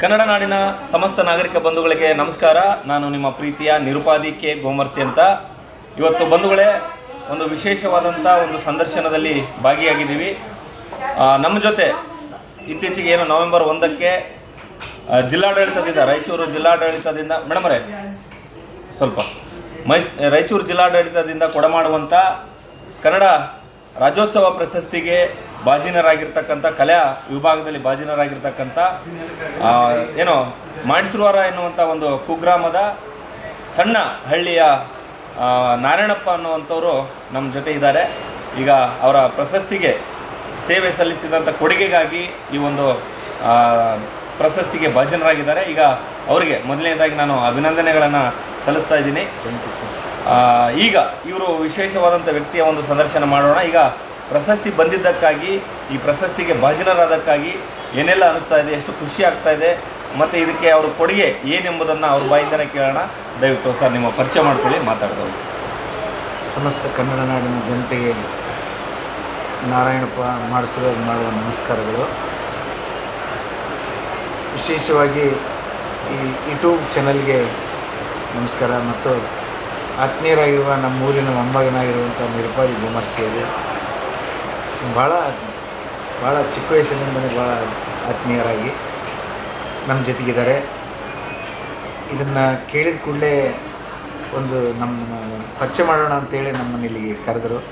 ಕನ್ನಡ ನಾಡಿನ ಸಮಸ್ತ ನಾಗರಿಕ ಬಂಧುಗಳಿಗೆ ನಮಸ್ಕಾರ. ನಾನು ನಿಮ್ಮ ಪ್ರೀತಿಯ ನಿರುಪಾದಿ ಕೆ. ಗೋಮರ್ಸಿ ಅಂತ. ಇವತ್ತು ಬಂಧುಗಳೇ, ಒಂದು ವಿಶೇಷವಾದಂಥ ಒಂದು ಸಂದರ್ಶನದಲ್ಲಿ ಭಾಗಿಯಾಗಿದ್ದೀವಿ. ನಮ್ಮ ಜೊತೆ ಇತ್ತೀಚೆಗೆ ಏನು ನವೆಂಬರ್ ಒಂದಕ್ಕೆ ಜಿಲ್ಲಾಡಳಿತದಿಂದ, ರಾಯಚೂರು ಜಿಲ್ಲಾಡಳಿತದಿಂದ ಮೇಡಮರೇ ಸ್ವಲ್ಪ, ಮೈಸ್, ರಾಯಚೂರು ಜಿಲ್ಲಾಡಳಿತದಿಂದ ಕೊಡಮಾಡುವಂಥ ಕನ್ನಡ ರಾಜ್ಯೋತ್ಸವ ಪ್ರಶಸ್ತಿಗೆ ಬಾಜಿನರಾಗಿರ್ತಕ್ಕಂಥ ಕಲಾ ವಿಭಾಗದಲ್ಲಿ ಬಾಜಿನರಾಗಿರ್ತಕ್ಕಂಥ ಏನೋ ಮಾಡಿಸುವಾರ ಎನ್ನುವಂಥ ಒಂದು ಕುಗ್ರಾಮದ ಸಣ್ಣ ಹಳ್ಳಿಯ ನಾರಾಯಣಪ್ಪ ಅನ್ನುವಂಥವರು ನಮ್ಮ ಜೊತೆ ಇದ್ದಾರೆ. ಈಗ ಅವರ ಪ್ರಶಸ್ತಿಗೆ ಸೇವೆ ಸಲ್ಲಿಸಿದಂಥ ಕೊಡುಗೆಗಾಗಿ ಈ ಒಂದು ಪ್ರಶಸ್ತಿಗೆ ಭಾಜನರಾಗಿದ್ದಾರೆ. ಈಗ ಅವರಿಗೆ ಮೊದಲನೇದಾಗಿ ನಾನು ಅಭಿನಂದನೆಗಳನ್ನು ಸಲ್ಲಿಸ್ತಾ ಇದ್ದೀನಿ. ಈಗ ಇವರು ವಿಶೇಷವಾದಂಥ ವ್ಯಕ್ತಿಯ ಒಂದು ಸಂದರ್ಶನ ಮಾಡೋಣ. ಈಗ ಪ್ರಶಸ್ತಿ ಬಂದಿದ್ದಕ್ಕಾಗಿ, ಈ ಪ್ರಶಸ್ತಿಗೆ ಭಾಜನರಾದಕ್ಕಾಗಿ ಏನೆಲ್ಲ ಅನಿಸ್ತಾ ಇದೆ, ಎಷ್ಟು ಖುಷಿ ಆಗ್ತಾ ಇದೆ, ಮತ್ತು ಇದಕ್ಕೆ ಅವ್ರ ಕೊಡುಗೆ ಏನೆಂಬುದನ್ನು ಅವ್ರ ಬಾಯಿಂದನೇ ಕೇಳೋಣ. ದಯವಿಟ್ಟು ಸರ್, ನಿಮ್ಮ ಪರಿಚಯ ಮಾಡ್ಕೊಳ್ಳಿ ಮಾತಾಡ್ದವ್ರು ಸಮಸ್ತ ಕನ್ನಡ ನಾಡಿನ ಜನತೆಗೆ ನಾರಾಯಣಪ್ಪ ಮಾಡಿಸಿರೋ ಮಾಡುವ ನಮಸ್ಕಾರಗಳು. ವಿಶೇಷವಾಗಿ ಈ ಯೂಟ್ಯೂಬ್ ಚಾನಲ್ಗೆ ನಮಸ್ಕಾರ ಮತ್ತು ಆತ್ಮೀಯರಾಗಿರುವ ನಮ್ಮ ಊರಿನ ಮೊಮ್ಮಗನಾಗಿರುವಂಥ ನಿರುಪಾದಿ ವಿಮರ್ಶೆಯರು ಭಾಳ ಭಾಳ ಚಿಕ್ಕ ವಯಸ್ಸಿನಿಂದಲೇ ಭಾಳ ಆತ್ಮೀಯರಾಗಿ ನಮ್ಮ ಜೊತೆಗಿದ್ದಾರೆ. ಇದನ್ನು ಕೇಳಿದ ಕೂಡಲೇ ಒಂದು ನಮ್ಮ ಪರಿಚಯ ಮಾಡೋಣ ಅಂತೇಳಿ ನಮ್ಮನ್ನು ಇಲ್ಲಿಗೆ ಕರೆದರು.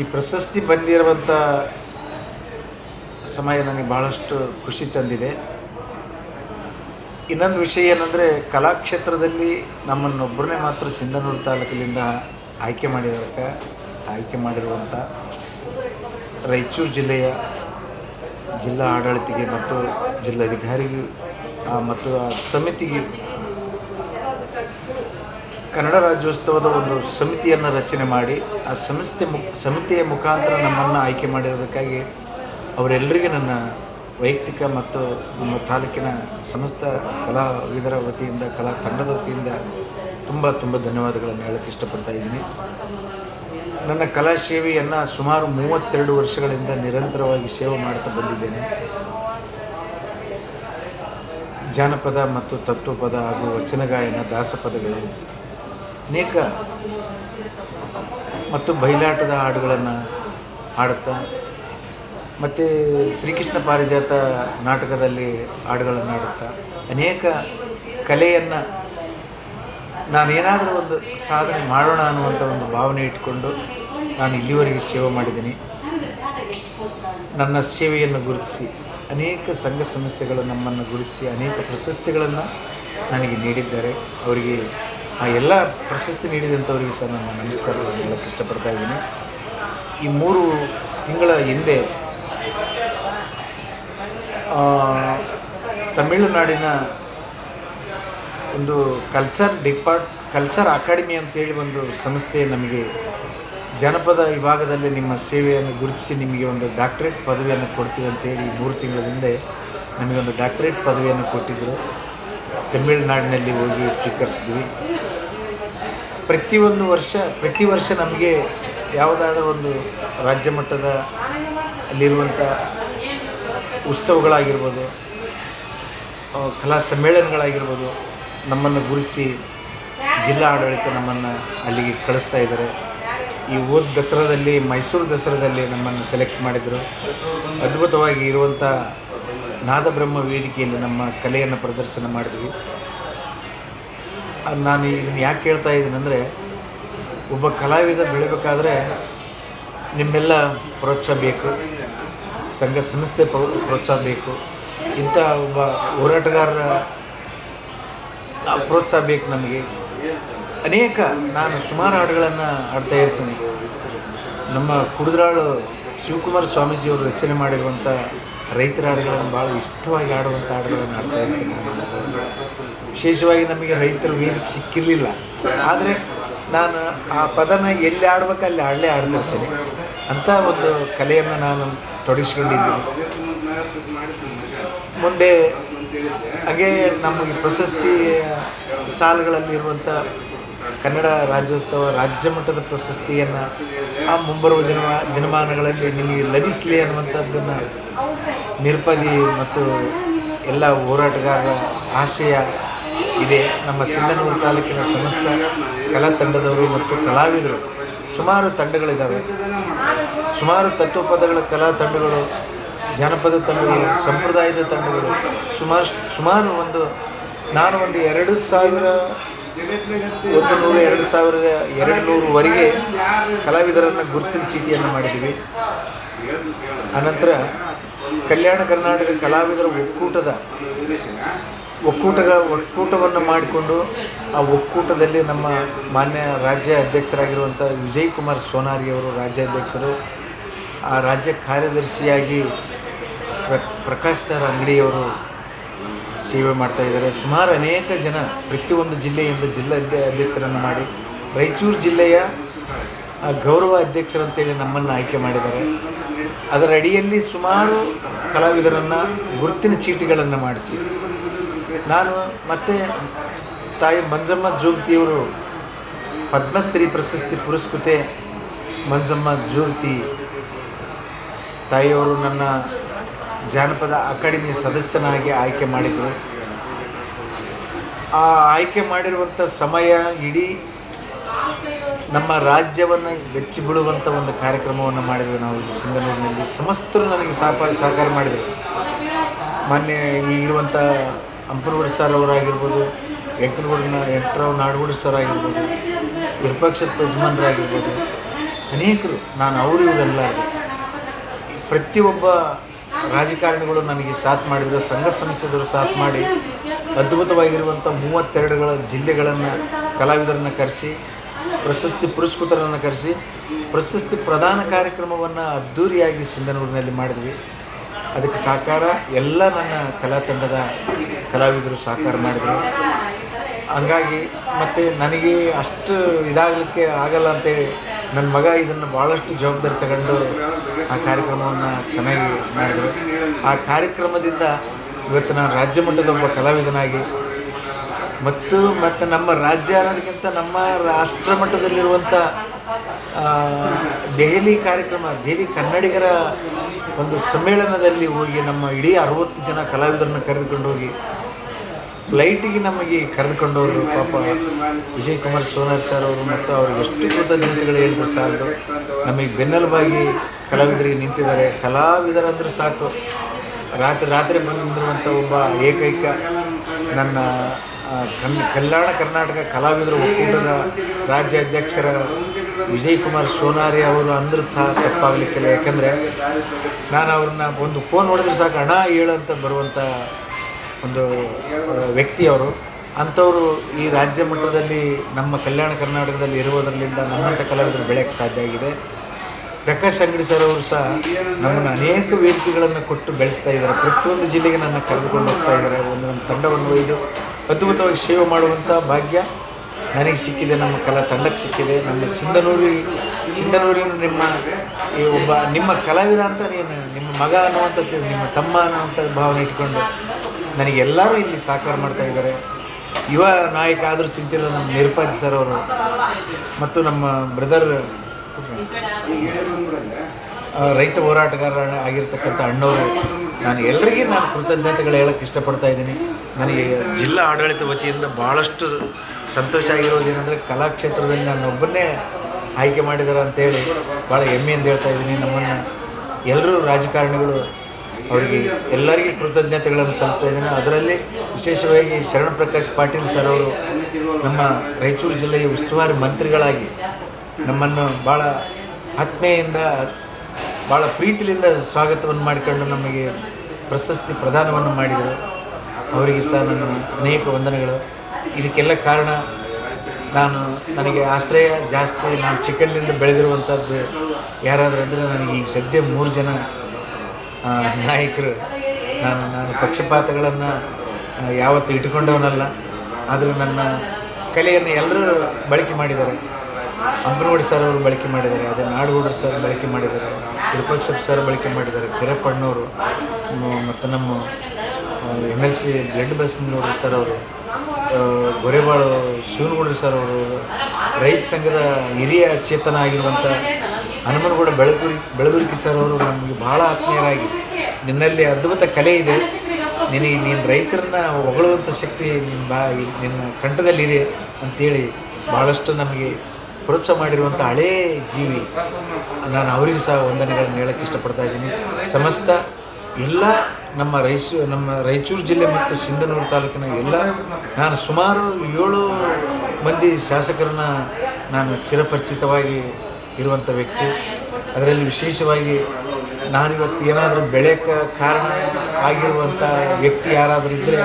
ಈ ಪ್ರಶಸ್ತಿ ಬಂದಿರುವಂಥ ಸಮಯ ನನಗೆ ಭಾಳಷ್ಟು ಖುಷಿ ತಂದಿದೆ. ಇನ್ನೊಂದು ವಿಷಯ ಏನಂದರೆ, ಕಲಾಕ್ಷೇತ್ರದಲ್ಲಿ ನಮ್ಮನ್ನೊಬ್ಬರನ್ನೇ ಮಾತ್ರ ಸಿಂಧನೂರು ತಾಲೂಕಿನಿಂದ ಆಯ್ಕೆ ಮಾಡಿರೋದಕ್ಕೆ ಆಯ್ಕೆ ಮಾಡಿರುವಂಥ ರಾಯಚೂರು ಜಿಲ್ಲೆಯ ಜಿಲ್ಲಾ ಆಡಳಿತಿಗೆ ಮತ್ತು ಜಿಲ್ಲಾಧಿಕಾರಿಗೂ ಮತ್ತು ಆ ಸಮಿತಿಗೆ ಕನ್ನಡ ರಾಜ್ಯೋತ್ಸವದ ಒಂದು ಸಮಿತಿಯನ್ನು ರಚನೆ ಮಾಡಿ, ಆ ಸಂಸ್ಥೆ ಮು, ಸಮಿತಿಯ ಮುಖಾಂತರ ನಮ್ಮನ್ನು ಆಯ್ಕೆ ಮಾಡಿರೋದಕ್ಕಾಗಿ ಅವರೆಲ್ಲರಿಗೂ ನನ್ನ ವೈಯಕ್ತಿಕ ಮತ್ತು ನಮ್ಮ ತಾಲೂಕಿನ ಸಮಸ್ತ ಕಲಾವಿದರ ವತಿಯಿಂದ, ಕಲಾ ತಂಡದ ವತಿಯಿಂದ ತುಂಬ ತುಂಬ ಧನ್ಯವಾದಗಳನ್ನು ಹೇಳೋಕ್ಕೆ ಇಷ್ಟಪಡ್ತಾ ಇದ್ದೀನಿ. ನನ್ನ ಕಲಾ ಸೇವೆಯನ್ನು ಸುಮಾರು ಮೂವತ್ತೆರಡು ವರ್ಷಗಳಿಂದ ನಿರಂತರವಾಗಿ ಸೇವೆ ಮಾಡ್ತಾ ಬಂದಿದ್ದೇನೆ. ಜಾನಪದ ಮತ್ತು ತತ್ವಪದ ಹಾಗೂ ವಚನಗಾಯನ ದಾಸಪದಗಳು ಅನೇಕ ಮತ್ತು ಬಯಲಾಟದ ಹಾಡುಗಳನ್ನು ಹಾಡುತ್ತಾ, ಮತ್ತು ಶ್ರೀಕೃಷ್ಣ ಪಾರಿಜಾತ ನಾಟಕದಲ್ಲಿ ಹಾಡುಗಳನ್ನು ಹಾಡುತ್ತಾ, ಅನೇಕ ಕಲೆಯನ್ನು ನಾನೇನಾದರೂ ಒಂದು ಸಾಧನೆ ಮಾಡೋಣ ಅನ್ನುವಂಥ ಒಂದು ಭಾವನೆ ಇಟ್ಕೊಂಡು ನಾನು ಇಲ್ಲಿವರೆಗೆ ಸೇವೆ ಮಾಡಿದ್ದೀನಿ. ನನ್ನ ಸೇವೆಯನ್ನು ಗುರುತಿಸಿ, ಅನೇಕ ಸಂಘ ಸಂಸ್ಥೆಗಳು ನಮ್ಮನ್ನು ಗುರುತಿಸಿ, ಅನೇಕ ಪ್ರಶಸ್ತಿಗಳನ್ನು ನನಗೆ ನೀಡಿದ್ದಾರೆ. ಅವರಿಗೆ ಆ ಎಲ್ಲ ಪ್ರಶಸ್ತಿ ನೀಡಿದಂಥವರಿಗೆ ಸಹ ನಾನು ನಮಸ್ಕಾರಗಳನ್ನು ಹೇಳಕ್ಕೆ ಇಷ್ಟಪಡ್ತಾ ಇದ್ದೀನಿ. ಈ ಮೂರು ತಿಂಗಳ ಹಿಂದೆ ತಮಿಳುನಾಡಿನ ಒಂದು ಕಲ್ಚರ್ ಡಿಪಾರ್ಟ್ ಕಲ್ಚರ್ ಅಕಾಡೆಮಿ ಅಂತೇಳಿ ಒಂದು ಸಂಸ್ಥೆ ನಮಗೆ ಜನಪದ ವಿಭಾಗದಲ್ಲಿ ನಿಮ್ಮ ಸೇವೆಯನ್ನು ಗುರುತಿಸಿ ನಿಮಗೆ ಒಂದು ಡಾಕ್ಟ್ರೇಟ್ ಪದವಿಯನ್ನು ಕೊಡ್ತೀವಿ ಅಂತೇಳಿ ಮೂರು ತಿಂಗಳ ಹಿಂದೆ ನಮಗೊಂದು ಡಾಕ್ಟ್ರೇಟ್ ಪದವಿಯನ್ನು ಕೊಟ್ಟಿದ್ದರು ತಮಿಳುನಾಡಿನಲ್ಲಿ ಹೋಗಿ ಸ್ವೀಕರಿಸಿದ್ವಿ. ಪ್ರತಿಯೊಂದು ವರ್ಷ, ಪ್ರತಿ ವರ್ಷ ನಮಗೆ ಯಾವುದಾದ್ರೂ ಒಂದು ರಾಜ್ಯ ಮಟ್ಟದ ಅಲ್ಲಿರುವಂಥ ಉತ್ಸವಗಳಾಗಿರ್ಬೋದು ಕಲಾ ಸಮ್ಮೇಳನಗಳಾಗಿರ್ಬೋದು ನಮ್ಮನ್ನು ಗುರುತಿಸಿ ಜಿಲ್ಲಾ ಆಡಳಿತ ನಮ್ಮನ್ನು ಅಲ್ಲಿಗೆ ಕಳಿಸ್ತಾ ಇದ್ದಾರೆ. ಈ ಓದ್ ದಸರಾದಲ್ಲಿ, ಮೈಸೂರು ದಸರಾದಲ್ಲಿ ನಮ್ಮನ್ನು ಸೆಲೆಕ್ಟ್ ಮಾಡಿದರು. ಅದ್ಭುತವಾಗಿ ಇರುವಂಥ ನಾದಬ್ರಹ್ಮ ವೇದಿಕೆಯಲ್ಲಿ ನಮ್ಮ ಕಲೆಯನ್ನು ಪ್ರದರ್ಶನ ಮಾಡಿದ್ವಿ. ನಾನು ಇದನ್ನು ಯಾಕೆ ಹೇಳ್ತಾ ಇದ್ದೀನಂದರೆ ಒಬ್ಬ ಕಲಾವಿದ ಬೆಳಿಬೇಕಾದ್ರೆ ನಿಮ್ಮೆಲ್ಲ ಪ್ರೋತ್ಸಾಹ ಬೇಕು. ಸಂಘ ಸಂಸ್ಥೆ ಪ್ರೋ- ಪ್ರೋತ್ಸಾಹ ಬೇಕು. ಇಂಥ ಒಬ್ಬ ಹೋರಾಟಗಾರರ ಪ್ರೋತ್ಸಾಹ ಬೇಕು ನಮಗೆ. ಅನೇಕ ನಾನು ಸುಮಾರು ಹಾಡುಗಳನ್ನು ಹಾಡ್ತಾ ಇರ್ತೀನಿ. ನಮ್ಮ ಕುಡಿದ್ರಾಳು ಶಿವಕುಮಾರ ಸ್ವಾಮೀಜಿಯವರು ರಚನೆ ಮಾಡಿರುವಂಥ ರೈತರ ಹಾಡುಗಳನ್ನು ಭಾಳ ಇಷ್ಟವಾಗಿ ಆಡುವಂಥ ಹಾಡುಗಳನ್ನು ಹಾಡ್ತಾ ಇರ್ತೀನಿ ನಾನು. ವಿಶೇಷವಾಗಿ ನಮಗೆ ರೈತರು ವೇದಿಕೆ ಸಿಕ್ಕಿರಲಿಲ್ಲ. ಆದರೆ ನಾನು ಆ ಪದನ ಎಲ್ಲಿ ಆಡ್ಬೇಕು ಅಲ್ಲಿ ಹಾಡಲೇ ಆಡ್ತಿರ್ತೀನಿ ಅಂಥ ಒಂದು ಕಲೆಯನ್ನು ನಾನು ತೊಡಗಿಸ್ಕೊಂಡಿದ್ದೀನಿ. ಮುಂದೆ ಹಾಗೆ ನಮಗೆ ಪ್ರಶಸ್ತಿ ಸಾಲುಗಳಲ್ಲಿರುವಂಥ ಕನ್ನಡ ರಾಜ್ಯೋತ್ಸವ ರಾಜ್ಯ ಮಟ್ಟದ ಪ್ರಶಸ್ತಿಯನ್ನು ಆ ಮುಂಬರುವ ದಿನ ದಿನಮಾನಗಳಲ್ಲಿ ನಿಮಗೆ ಲಭಿಸಲಿ ಅನ್ನುವಂಥದ್ದನ್ನು ನಿರ್ಪದಿ ಮತ್ತು ಎಲ್ಲ ಹೋರಾಟಗಾರರ ಆಶಯ ಇದೆ. ನಮ್ಮ ಸಿಂಧನೂರು ತಾಲೂಕಿನ ಸಮಸ್ತ ಕಲಾ ತಂಡದವರು ಮತ್ತು ಕಲಾವಿದರು ಸುಮಾರು ತಂಡಗಳಿದ್ದಾವೆ. ಸುಮಾರು ತತ್ವಪದಗಳ ಕಲಾ ತಂಡಗಳು ಜಾನಪದ ತಂಡಗಳು, ಸಂಪ್ರದಾಯದ ತಂಡಗಳು ಸುಮಾರು ಸುಮಾರು ಒಂದು ನಾನು ಒಂದು ಎರಡು ಸಾವಿರ ಒಂದು ನೂರು ಎರಡು ಸಾವಿರದ ಎರಡು ನೂರುವರೆಗೆ ಕಲಾವಿದರನ್ನು ಗುರುತಿನ ಚೀಟಿಯನ್ನು ಮಾಡಿದ್ದೀವಿ ಅನಂತರ ಕಲ್ಯಾಣ ಕರ್ನಾಟಕ ಕಲಾವಿದರ ಒಕ್ಕೂಟದ ಒಕ್ಕೂಟ ಒಕ್ಕೂಟವನ್ನು ಮಾಡಿಕೊಂಡು ಆ ಒಕ್ಕೂಟದಲ್ಲಿ ನಮ್ಮ ಮಾನ್ಯ ರಾಜ್ಯ ಅಧ್ಯಕ್ಷರಾಗಿರುವಂಥ ವಿಜಯ್ ಕುಮಾರ್ ಸೋನಾರಿ ಅವರು ರಾಜ್ಯಾಧ್ಯಕ್ಷರು. ಆ ರಾಜ್ಯ ಕಾರ್ಯದರ್ಶಿಯಾಗಿ ಪ್ರ ಪ್ರಕಾಶ್ ಸರ್ ಅಂಗಡಿಯವರು ಸೇವೆ ಮಾಡ್ತಾ ಇದ್ದಾರೆ. ಸುಮಾರು ಅನೇಕ ಜನ ಪ್ರತಿಯೊಂದು ಜಿಲ್ಲೆಯಿಂದ ಜಿಲ್ಲಾ ಅಧ್ಯ ಅಧ್ಯಕ್ಷರನ್ನು ಮಾಡಿ, ರಾಯಚೂರು ಜಿಲ್ಲೆಯ ಗೌರವ ಅಧ್ಯಕ್ಷರಂತೇಳಿ ನಮ್ಮನ್ನು ಆಯ್ಕೆ ಮಾಡಿದ್ದಾರೆ. ಅದರ ಅಡಿಯಲ್ಲಿ ಸುಮಾರು ಕಲಾವಿದರನ್ನು ಗುರುತಿನ ಚೀಟಿಗಳನ್ನು ಮಾಡಿಸಿ. ನಾನು ಮತ್ತೆ ತಾಯಿ ಮಂಜಮ್ಮ ಜೋಗತಿಯವರು ಪದ್ಮಶ್ರೀ ಪ್ರಶಸ್ತಿ ಪುರಸ್ಕೃತೆ ಮಂಜಮ್ಮ ಜೋಗತಿ ತಾಯಿಯವರು ನನ್ನ ಜಾನಪದ ಅಕಾಡೆಮಿ ಸದಸ್ಯನಾಗಿ ಆಯ್ಕೆ ಮಾಡಿದರು. ಆ ಆಯ್ಕೆ ಮಾಡಿರುವಂಥ ಸಮಯ ಇಡೀ ನಮ್ಮ ರಾಜ್ಯವನ್ನು ಬೆಚ್ಚಿ ಬೀಳುವಂಥ ಒಂದು ಕಾರ್ಯಕ್ರಮವನ್ನು ಮಾಡಿದ್ವಿ ನಾವು ಇಲ್ಲಿ ಸಿಂಗನೂರಿನಲ್ಲಿ. ಸಮಸ್ತರು ನನಗೆ ಸಹಕಾರ ಸಹಕಾರ ಮಾಡಿದರು. ಮೊನ್ನೆ ಈಗಿರುವಂಥ ಅಂಪನಗೌಡ ಸರ್ ಅವರಾಗಿರ್ಬೋದು, ವೆಂಕಟಗೌಡನ ವೆಂಕಟರಾವ್ ನಾಡಗೌಡ ಸರ್ ಆಗಿರ್ಬೋದು, ವಿರೂಪಾಕ್ಷ ಯಜಮಾನರಾಗಿರ್ಬೋದು, ಅನೇಕರು, ನಾನು ಅವರು ಇವರೆಲ್ಲ ಪ್ರತಿಯೊಬ್ಬ ರಾಜಕಾರಣಿಗಳು ನನಗೆ ಸಾಥ್ ಮಾಡಿದರು, ಸಂಘ ಸಂಸ್ಥೆದವರು ಸಾಥ್ ಮಾಡಿ, ಅದ್ಭುತವಾಗಿರುವಂಥ ಮೂವತ್ತೆರಡುಗಳ ಜಿಲ್ಲೆಗಳನ್ನು, ಕಲಾವಿದರನ್ನು ಕರೆಸಿ, ಪ್ರಶಸ್ತಿ ಪುರಸ್ಕೃತರನ್ನು ಕರೆಸಿ, ಪ್ರಶಸ್ತಿ ಪ್ರದಾನ ಕಾರ್ಯಕ್ರಮವನ್ನು ಅದ್ಧೂರಿಯಾಗಿ ಸಿಂಧನೂರಿನಲ್ಲಿ ಮಾಡಿದ್ವಿ. ಅದಕ್ಕೆ ಸಹಕಾರ ಎಲ್ಲ ನನ್ನ ಕಲಾ ತಂಡದ ಕಲಾವಿದರು ಸಹಕಾರ ಮಾಡಿದರು. ಹಂಗಾಗಿ ಮತ್ತು ನನಗೆ ಅಷ್ಟು ಇದಾಗಲಿಕ್ಕೆ ಆಗಲ್ಲ ಅಂತೇಳಿ ನನ್ನ ಮಗ ಇದನ್ನು ಭಾಳಷ್ಟು ಜವಾಬ್ದಾರಿ ತಗೊಂಡು ಆ ಕಾರ್ಯಕ್ರಮವನ್ನು ಚೆನ್ನಾಗಿ ಮಾಡಿದರು. ಆ ಕಾರ್ಯಕ್ರಮದಿಂದ ಇವತ್ತು ನಾನು ರಾಜ್ಯ ಮಟ್ಟದ ಒಬ್ಬ ಕಲಾವಿದನಾಗಿ ಮತ್ತು ಮತ್ತು ನಮ್ಮ ರಾಜ್ಯ ಅನ್ನೋದಕ್ಕಿಂತ ನಮ್ಮ ರಾಷ್ಟ್ರ ಮಟ್ಟದಲ್ಲಿರುವಂಥ ದೆಹಲಿ ಕಾರ್ಯಕ್ರಮ, ದೆಹಲಿ ಕನ್ನಡಿಗರ ಒಂದು ಸಮ್ಮೇಳನದಲ್ಲಿ ಹೋಗಿ ನಮ್ಮ ಇಡೀ ಅರವತ್ತು ಜನ ಕಲಾವಿದರನ್ನು ಕರೆದುಕೊಂಡು ಹೋಗಿ ಫ್ಲೈಟಿಗೆ ನಮಗೆ ಕರೆದುಕೊಂಡವರು ಪಾಪ ವಿಜಯ್ ಕುಮಾರ್ ಸೋನಾರ್ ಸರ್ ಅವರು ಮತ್ತು ಅವರು ಎಷ್ಟು ಕೃತಜ್ಞತೆಗಳು ಹೇಳಿದ್ರು ಸರ್ ನಮಗೆ ಬೆನ್ನೆಲುಬಾಗಿ ಕಲಾವಿದರಿಗೆ ನಿಂತಿದ್ದಾರೆ. ಕಲಾವಿದರಂದ್ರೆ ಸಾಕು. ರಾತ್ರಿ ರಾತ್ರಿ ಬಂದು ನಿಂತಿರುವಂಥ ಒಬ್ಬ ಏಕೈಕ ನನ್ನ ಕನ್, ಕಲ್ಯಾಣ ಕರ್ನಾಟಕ ಕಲಾವಿದರ ಒಕ್ಕೂಟದ ರಾಜ್ಯ ಅಧ್ಯಕ್ಷರ ವಿಜಯ್ ಕುಮಾರ್ ಸೋನಾರಿ ಅವರು ಅಂದ್ರೆ ಸಹ ತಪ್ಪಾಗಲಿಕ್ಕಿಲ್ಲ. ಯಾಕಂದರೆ ನಾನು ಅವ್ರನ್ನ ಒಂದು ಫೋನ್ ಹೊಡೆದ್ರೆ ಸಾಕು ಹಣ ಹೇಳಂತ ಬರುವಂಥ ಒಂದು ವ್ಯಕ್ತಿಯವರು, ಅಂಥವರು ಈ ರಾಜ್ಯ ಮಟ್ಟದಲ್ಲಿ, ನಮ್ಮ ಕಲ್ಯಾಣ ಕರ್ನಾಟಕದಲ್ಲಿ ಇರುವುದರಿಂದ ನಮ್ಮಂಥ ಕಲಾವಿದರು ಬೆಳೆಯೋಕ್ಕೆ ಸಾಧ್ಯ ಆಗಿದೆ. ಪ್ರಕಾಶ್ ಅಂಗಡಿ ಸರ್ ಅವರು ಸಹ ನಮ್ಮನ್ನು ಅನೇಕ ವೇದಿಕೆಗಳನ್ನು ಕೊಟ್ಟು ಬೆಳೆಸ್ತಾ ಇದ್ದಾರೆ. ಪ್ರತಿಯೊಂದು ಜಿಲ್ಲೆಗೆ ನನ್ನ ಕರೆದುಕೊಂಡು ಹೋಗ್ತಾ ಇದ್ದಾರೆ. ಒಂದು ನಮ್ಮ ತಂಡವನ್ನು ಒಯ್ದು, ಅದ್ಭುತವಾಗಿ ಸೇವೆ ಮಾಡುವಂಥ ಭಾಗ್ಯ ನನಗೆ ಸಿಕ್ಕಿದೆ. ನಮ್ಮ ಕಲಾ ತಂಡಕ್ಕೆ ಸಿಕ್ಕಿದೆ. ನಮ್ಮ ಸಿಂಧನೂರಿ, ಸಿಂಧನೂರಿನ ನಿಮ್ಮ, ಈ ಒಬ್ಬ ನಿಮ್ಮ ಕಲಾವಿದ ಅಂತ ನೀನು, ನಿಮ್ಮ ಮಗ ಅನ್ನುವಂಥದ್ದು, ನಿಮ್ಮ ತಮ್ಮ ಅನ್ನುವಂಥ ಭಾವನೆ ಇಟ್ಕೊಂಡು ನನಗೆ ಎಲ್ಲರೂ ಇಲ್ಲಿ ಸಹಕಾರ ಮಾಡ್ತಾ ಇದ್ದಾರೆ. ಯುವ ನಾಯಕ ಆದರೂ ಚಿಂತಿಲ್ಲ ನಮ್ಮ ನಿರುಪಾದಿ ಸರ್ ಅವರು. ಮತ್ತು ನಮ್ಮ ಬ್ರದರ್ ರೈತ ಹೋರಾಟಗಾರ ಆಗಿರ್ತಕ್ಕಂಥ ಅಣ್ಣವರು. ನಾನು ಎಲ್ಲರಿಗೂ ನಾನು ಕೃತಜ್ಞತೆಗಳು ಹೇಳಕ್ಕೆ ಇಷ್ಟಪಡ್ತಾ ಇದ್ದೀನಿ. ನನಗೆ ಜಿಲ್ಲಾ ಆಡಳಿತ ವತಿಯಿಂದ ಭಾಳಷ್ಟು ಸಂತೋಷ ಆಗಿರೋದೇನೆಂದರೆ ಕಲಾಕ್ಷೇತ್ರದಲ್ಲಿ ನಾನು ಆಯ್ಕೆ ಮಾಡಿದ್ದಾರೆ ಅಂತೇಳಿ ಭಾಳ ಹೆಮ್ಮೆಯಿಂದ ಹೇಳ್ತಾ ಇದ್ದೀನಿ ನಮ್ಮನ್ನು. ಎಲ್ಲರೂ ರಾಜಕಾರಣಿಗಳು ಅವರಿಗೆ ಎಲ್ಲರಿಗೂ ಕೃತಜ್ಞತೆಗಳನ್ನು ಸಲ್ಲಿಸ್ತಾ ಇದ್ದೇನೆ. ಅದರಲ್ಲಿ ವಿಶೇಷವಾಗಿ ಶರಣ ಪ್ರಕಾಶ್ ಪಾಟೀಲ್ ಸರ್ ಅವರು ನಮ್ಮ ರಾಯಚೂರು ಜಿಲ್ಲೆಯ ಉಸ್ತುವಾರಿ ಮಂತ್ರಿಗಳಾಗಿ ನಮ್ಮನ್ನು ಭಾಳ ಆತ್ಮೆಯಿಂದ ಭಾಳ ಪ್ರೀತಿಯಿಂದ ಸ್ವಾಗತವನ್ನು ಮಾಡಿಕೊಂಡು ನಮಗೆ ಪ್ರಶಸ್ತಿ ಪ್ರದಾನವನ್ನು ಮಾಡಿದರು. ಅವರಿಗೆ ಸಹ ನನ್ನ ಅನೇಕ ವಂದನೆಗಳು. ಇದಕ್ಕೆಲ್ಲ ಕಾರಣ ನಾನು, ನನಗೆ ಆಶ್ರಯ ಜಾಸ್ತಿ, ನಾನು ಚಿಕ್ಕಂದಿನಿಂದ ಬೆಳೆದಿರುವಂಥದ್ದು ಯಾರಾದರೂ ಅಂದರೆ ನನಗೆ ಈಗ ಸದ್ಯ ಮೂರು ಜನ ನಾಯಕರು, ನಾನು ನಾನು ಪಕ್ಷಪಾತಗಳನ್ನು ಯಾವತ್ತೂ ಇಟ್ಕೊಂಡವನಲ್ಲ ಆದರೂ ನನ್ನ ಕಲೆಯನ್ನು ಎಲ್ಲರೂ ಬಳಕೆ ಮಾಡಿದ್ದಾರೆ. ಅಂಬನವಾಡಿ ಸರ್ ಅವರು ಬಳಕೆ ಮಾಡಿದ್ದಾರೆ, ಅದೇ ನಾಡಗೌಡರು ಸರ್ ಬಳಕೆ ಮಾಡಿದ್ದಾರೆ, ವಿರೂಪಾಕ್ಷಪ್ಪ ಸರ್ ಬಳಕೆ ಮಾಡಿದ್ದಾರೆ ಕಿರಪ್ಪಣ್ಣವರು ಮತ್ತು ನಮ್ಮ ಎಂ ಎಲ್ ಸಿ ಬ್ಲಡ್ ಬಸ್ನವರು ಸರ್ ಅವರು ಗೊರೆಬಾಳು ಶಿವನಗೌಡರು ಸರ್ ಅವರು, ರೈತ ಸಂಘದ ಹಿರಿಯ ಚೇತನ ಆಗಿರುವಂಥ ಹನುಮನಗೌಡ ಬೆಳಗುರಿ ಬೆಳಗುರಿಕಿ ಸರ್ ಅವರು ನಮಗೆ ಭಾಳ ಆತ್ಮೀಯರಾಗಿ ನಿನ್ನಲ್ಲಿ ಅದ್ಭುತ ಕಲೆ ಇದೆ. ನಿನಗೆ ನೀನು ರೈತರನ್ನ ಹೊಗಳುವಂಥ ಶಕ್ತಿ ನಿನ್ನ ಬಾ, ನಿನ್ನ ಕಂಠದಲ್ಲಿದೆ ಅಂತೇಳಿ ಭಾಳಷ್ಟು ನಮಗೆ ಪ್ರೋತ್ಸಾಹ ಮಾಡಿರುವಂಥ ಹಳೇ ಜೀವಿ. ನಾನು ಅವರಿಗೂ ಸಹ ವಂದನೆಗಳನ್ನು ಹೇಳಕ್ಕೆ ಇಷ್ಟಪಡ್ತಾ ಇದ್ದೀನಿ. ಸಮಸ್ತ ಎಲ್ಲ ನಮ್ಮ ರೈಸೂ, ನಮ್ಮ ರಾಯಚೂರು ಜಿಲ್ಲೆ ಮತ್ತು ಸಿಂಧನೂರು ತಾಲೂಕಿನ ಎಲ್ಲ ನಾನು ಸುಮಾರು ಏಳು ಮಂದಿ ಶಾಸಕರನ್ನ ನಾನು ಚಿರಪರಿಚಿತವಾಗಿ ಇರುವಂಥ ವ್ಯಕ್ತಿ. ಅದರಲ್ಲಿ ವಿಶೇಷವಾಗಿ ನಾನಿವತ್ತು ಏನಾದರೂ ಬೆಳೆಯಕ್ಕೆ ಕಾರಣ ಆಗಿರುವಂಥ ವ್ಯಕ್ತಿ ಯಾರಾದರೂ ಇದ್ದರೆ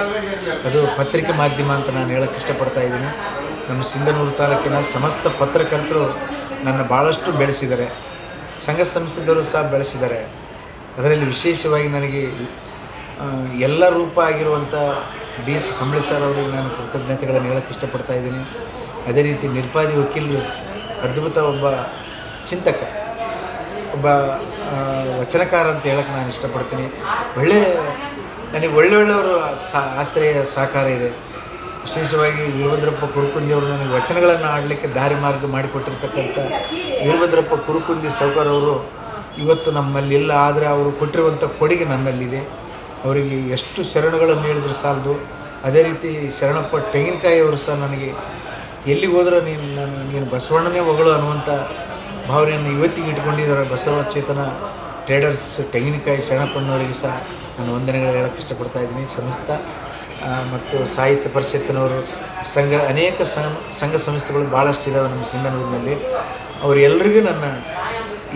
ಅದು ಪತ್ರಿಕೆ ಮಾಧ್ಯಮ ಅಂತ ನಾನು ಹೇಳಕ್ಕೆ ಇಷ್ಟಪಡ್ತಾ ಇದ್ದೀನಿ. ನಮ್ಮ ಸಿಂಧನೂರು ತಾಲೂಕಿನ ಸಮಸ್ತ ಪತ್ರಕರ್ತರು ನನ್ನ ಭಾಳಷ್ಟು ಬೆಳೆಸಿದ್ದಾರೆ. ಸಂಘ ಸಂಸ್ಥೆದವರು ಸಹ ಬೆಳೆಸಿದ್ದಾರೆ. ಅದರಲ್ಲಿ ವಿಶೇಷವಾಗಿ ನನಗೆ ಎಲ್ಲ ರೂಪ ಆಗಿರುವಂಥ ಬಿ ಎಚ್ ಕಂಬಳಿ ಸರ್ ಅವರಿಗೆ ನಾನು ಕೃತಜ್ಞತೆಗಳನ್ನು ಹೇಳಕ್ಕೆ ಇಷ್ಟಪಡ್ತಾ ಇದ್ದೀನಿ. ಅದೇ ರೀತಿ ನಿರ್ಪಾದಿ ವಕೀಲರು ಅದ್ಭುತ ಒಬ್ಬ ಚಿಂತಕ. ಒಬ್ಬ ವಚನಕಾರ ಅಂತ ಹೇಳಕ್ಕೆ ನಾನು ಇಷ್ಟಪಡ್ತೀನಿ. ಒಳ್ಳೆ, ನನಗೆ ಒಳ್ಳೆ ಒಳ್ಳೆಯವರು ಸಾ, ಆಶ್ರಯ ಸಹಕಾರ ಇದೆ. ವಿಶೇಷವಾಗಿ ವೀರಭದ್ರಪ್ಪ ಕುರುಕುಂದಿಯವರು ನನಗೆ ವಚನಗಳನ್ನು ಆಡಲಿಕ್ಕೆ ದಾರಿ ಮಾರ್ಗ ಮಾಡಿಕೊಟ್ಟಿರ್ತಕ್ಕಂಥ ವೀರಭದ್ರಪ್ಪ ಕುರುಕುಂದಿ ಸೌಕರ್ ಅವರು ಇವತ್ತು ನಮ್ಮಲ್ಲಿ ಇಲ್ಲ ಆದರೆ ಅವರು ಕೊಟ್ಟಿರುವಂಥ ಕೊಡುಗೆ ನನ್ನಲ್ಲಿದೆ ಅವರಿಗೆ ಎಷ್ಟು ಶರಣಗಳನ್ನು ಹೇಳಿದ್ರು ಸಾಲದು. ಅದೇ ರೀತಿ ಶರಣಪ್ಪ ತೆಂಗಿನಕಾಯಿ ಅವರು ಸಹ ನನಗೆ, ಎಲ್ಲಿಗೆ ಹೋದ್ರೆ ನೀನು, ನಾನು, ನೀನು ಬಸವಣ್ಣನೇ ಹೊಗಳು ಅನ್ನುವಂಥ ಭಾವನೆಯನ್ನು ಇವತ್ತಿಗೆ ಇಟ್ಕೊಂಡಿದ್ದಾರೆ ಬಸವ ಚೇತನ ಟ್ರೇಡರ್ಸ್ ತೆಂಗಿನಕಾಯಿ ಶರಣಪ್ಪನವರಿಗೂ ಸಹ ನಾನು ವಂದನೆಗಳು ಹೇಳಕ್ಕೆ ಇಷ್ಟಪಡ್ತಾ ಇದ್ದೀನಿ. ಸಂಸ್ಥ ಮತ್ತು ಸಾಹಿತ್ಯ ಪರಿಷತ್ತಿನವರು, ಸಂಘ, ಅನೇಕ ಸಂಘ ಸಂಸ್ಥೆಗಳು ಭಾಳಷ್ಟು ಇದ್ದಾವೆ ನಮ್ಮ ಸಿಂಧನೂರಿನಲ್ಲಿ. ಅವರೆಲ್ಲರಿಗೂ ನನ್ನ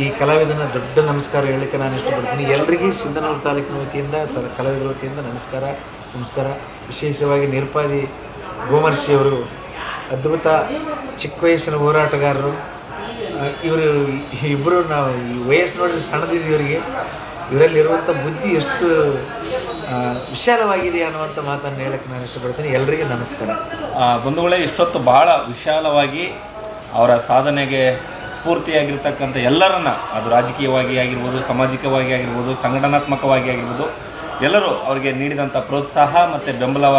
ಈ ಕಲಾವಿದನ ದೊಡ್ಡ ನಮಸ್ಕಾರ ಹೇಳಲಿಕ್ಕೆ ನಾನು ಇಷ್ಟಪಡ್ತೀನಿ. ಎಲ್ಲರಿಗೂ ಸಿಂಧನೂರು ತಾಲೂಕಿನ ವತಿಯಿಂದ, ಸರ್, ಕಲಾವಿದರ ವತಿಯಿಂದ ನಮಸ್ಕಾರ ನಮಸ್ಕಾರ. ವಿಶೇಷವಾಗಿ ನಿರ್ಪಾದಿ ಗೋಮರ್ಶಿಯವರು ಅದ್ಭುತ ಚಿಕ್ಕ ವಯಸ್ಸಿನ ಹೋರಾಟಗಾರರು ಇವರು ಇಬ್ಬರು ನಾವು ಈ ವಯಸ್ಸು ನೋಡಿದ್ರೆ ಸಣ್ಣದಿದೆ ಇವರಿಗೆ. ಇವರಲ್ಲಿರುವಂಥ ಬುದ್ಧಿ ಎಷ್ಟು ವಿಶಾಲವಾಗಿದೆ ಅನ್ನುವಂಥ ಮಾತನ್ನು ಹೇಳಕ್ಕೆ ನಾನು ಇಷ್ಟಪಡ್ತೀನಿ. ಎಲ್ಲರಿಗೆ ನಮಸ್ಕಾರ. ಬಂಧುಗಳೇ, ಇಷ್ಟೊತ್ತು ಬಹಳ ವಿಶಾಲವಾಗಿ ಅವರ ಸಾಧನೆಗೆ ಸ್ಫೂರ್ತಿಯಾಗಿರ್ತಕ್ಕಂಥ ಎಲ್ಲರನ್ನ, ಅದು ರಾಜಕೀಯವಾಗಿ ಆಗಿರ್ಬೋದು, ಸಾಮಾಜಿಕವಾಗಿ ಆಗಿರ್ಬೋದು, ಸಂಘಟನಾತ್ಮಕವಾಗಿ ಆಗಿರ್ಬೋದು, ಎಲ್ಲರೂ ಅವರಿಗೆ ನೀಡಿದಂಥ ಪ್ರೋತ್ಸಾಹ ಮತ್ತು ಬೆಂಬಲವ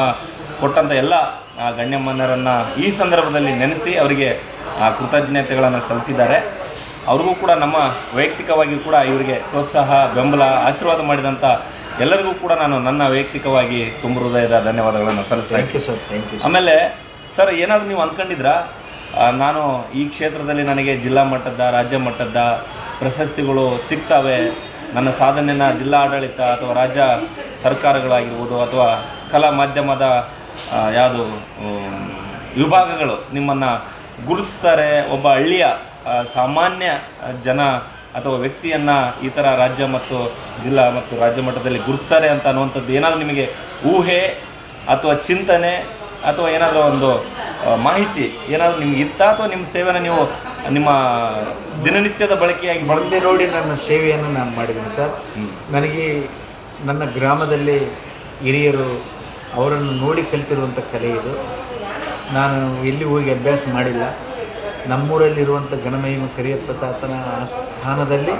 ಕೊಟ್ಟಂಥ ಎಲ್ಲ ಆ, ಗಣ್ಯಮಾನ್ಯರನ್ನು ಈ ಸಂದರ್ಭದಲ್ಲಿ ನೆನೆಸಿ ಅವರಿಗೆ ಆ, ಕೃತಜ್ಞತೆಗಳನ್ನು ಸಲ್ಲಿಸಿದ್ದಾರೆ. ಅವ್ರಿಗೂ ಕೂಡ ನಮ್ಮ ವೈಯಕ್ತಿಕವಾಗಿ ಕೂಡ ಇವರಿಗೆ ಪ್ರೋತ್ಸಾಹ ಬೆಂಬಲ ಆಶೀರ್ವಾದ ಮಾಡಿದಂಥ ಎಲ್ಲರಿಗೂ ಕೂಡ ನಾನು ನನ್ನ ವೈಯಕ್ತಿಕವಾಗಿ ತುಂಬ ಹೃದಯದ ಧನ್ಯವಾದಗಳನ್ನು ಸಲ್ಲಿಸ್ತಾ thank you sir thank you ಆಮೇಲೆ ಸರ್ ಏನಾದರೂ ನೀವು ಅಂದ್ಕೊಂಡಿದ್ರಾ ನಾನು ಈ ಕ್ಷೇತ್ರದಲ್ಲಿ ನನಗೆ ಜಿಲ್ಲಾ ಮಟ್ಟದ ರಾಜ್ಯ ಮಟ್ಟದ ಪ್ರಶಸ್ತಿಗಳು ಸಿಗ್ತವೆ. ನನ್ನ ಸಾಧನೆಯನ್ನು ಜಿಲ್ಲಾ ಆಡಳಿತ ಅಥವಾ ರಾಜ್ಯ ಸರ್ಕಾರಗಳಾಗಿರ್ಬೋದು ಅಥವಾ ಕಲಾ ಮಾಧ್ಯಮದ ಯಾವುದು ವಿಭಾಗಗಳು ನಿಮ್ಮನ್ನು ಗುರುತಿಸ್ತಾರೆ ಒಬ್ಬ ಹಳ್ಳಿಯ ಸಾಮಾನ್ಯ ಜನ ಅಥವಾ ವ್ಯಕ್ತಿಯನ್ನು ಈ ಥರ ರಾಜ್ಯ ಮತ್ತು ಜಿಲ್ಲಾ ಮತ್ತು ರಾಜ್ಯ ಮಟ್ಟದಲ್ಲಿ ಗುರುತಿಸ್ತಾರೆ ಅಂತ ಅನ್ನುವಂಥದ್ದು ಏನಾದರೂ ನಿಮಗೆ ಊಹೆ ಅಥವಾ ಚಿಂತನೆ ಅಥವಾ ಏನಾದರೂ ಒಂದು ಮಾಹಿತಿ ಏನಾದರೂ ನಿಮ್ಗೆ ಇತ್ತಾ ಅಥವಾ ನಿಮ್ಮ ಸೇವೆನ ನೀವು ನಿಮ್ಮ ದಿನನಿತ್ಯದ ಬಳಕೆಯಾಗಿ ಬಳಕೆ ನೋಡಿ ನನ್ನ ಸೇವೆಯನ್ನು ನಾನು ಮಾಡಿದ್ದೀನಿ ಸರ್. ನನಗೆ ನನ್ನ ಗ್ರಾಮದಲ್ಲಿ ಹಿರಿಯರು ಅವರನ್ನು ನೋಡಿ ಕಲಿತಿರುವಂಥ ಕಲೆ ಇದು. ನಾನು ಎಲ್ಲಿ ಹೋಗಿ ಅಭ್ಯಾಸ ಮಾಡಿಲ್ಲ. ನಮ್ಮೂರಲ್ಲಿರುವಂಥ ಘನಮಹಿಮ ಕರಿಯಪ್ಪ ತಾತನ ಸ್ಥಾನದಲ್ಲಿ